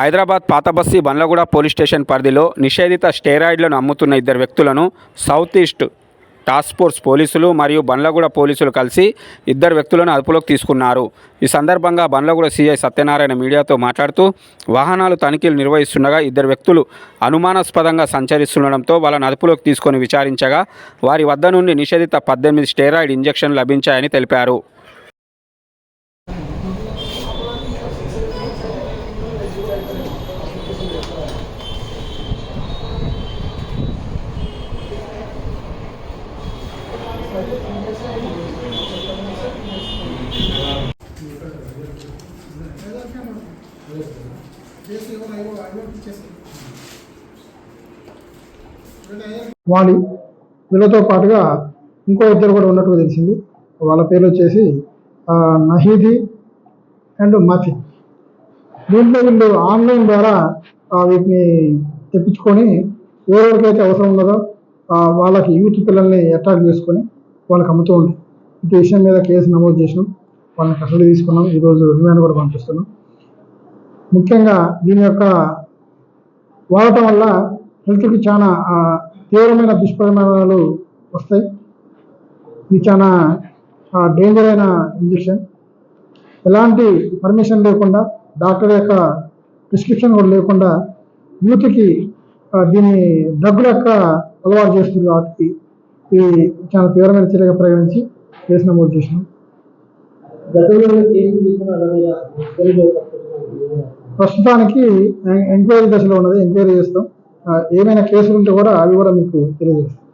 హైదరాబాద్ పాతబస్సి Bandlaguda police station పరిధిలో నిషేధిత స్టెరాయిడ్లను అమ్ముతున్న ఇద్దరు వ్యక్తులను సౌత్ ఈస్ట్ టాస్క్ ఫోర్స్ పోలీసులు మరియు బండ్లగూడ పోలీసులు కలిసి ఇద్దరు వ్యక్తులను అదుపులోకి తీసుకున్నారు. ఈ సందర్భంగా బండ్లగూడ సీఐ సత్యనారాయణ మీడియాతో మాట్లాడుతూ వాహనాలు తనిఖీలు నిర్వహిస్తుండగా ఇద్దరు వ్యక్తులు అనుమానాస్పదంగా సంచరిస్తుండడంతో వాళ్ళను అదుపులోకి తీసుకొని విచారించగా వారి వద్ద నుండి నిషేధిత పద్దెనిమిది స్టెరాయిడ్ ఇంజెక్షన్ లభించాయని తెలిపారు. వాణి వీళ్ళతో పాటుగా ఇంకో ఇద్దరు కూడా ఉన్నట్టుగా తెలిసింది. వాళ్ళ పేర్లు వచ్చేసి నహీది అండ్ మతి దీంట్లో వీళ్ళు ఆన్లైన్ ద్వారా వీటిని తెప్పించుకొని ఎవరెవరికైతే అవసరం ఉన్నదో వాళ్ళకి యూత్ పిల్లల్ని అట్రాక్ట్ చేసుకొని వాళ్ళకి అమ్ముతూ ఉంటాయి ఇటు విషయం మీద కేసు నమోదు చేసినాం. వాళ్ళని కస్టడీ తీసుకున్నాం. ఈరోజు రిమాండ్ కూడా పంపిస్తున్నాం. ముఖ్యంగా దీని యొక్క వాడటం వల్ల హెల్త్కి చాలా తీవ్రమైన దుష్పరిణామాలు వస్తాయి. ఇది చాలా డేంజర్ అయిన ఇంజక్షన్ ఎలాంటి పర్మిషన్ లేకుండా డాక్టర్ యొక్క ప్రిస్క్రిప్షన్ కూడా లేకుండా యూత్కి దీన్ని దీని డ్రగ్ యొక్క అలవాటు చేస్తుంది కాబట్టి ఇది చాలా తీవ్రమైన చర్యగా పరిగణించి కేసు నమోదు చేసినాం. ప్రస్తుతానికి ఎంక్వైరీ దశలో ఉన్నది. ఎంక్వైరీ చేస్తాం. ఏమైనా కేసులు ఉంటే కూడా అవి కూడా మీకు తెలియజేస్తాం.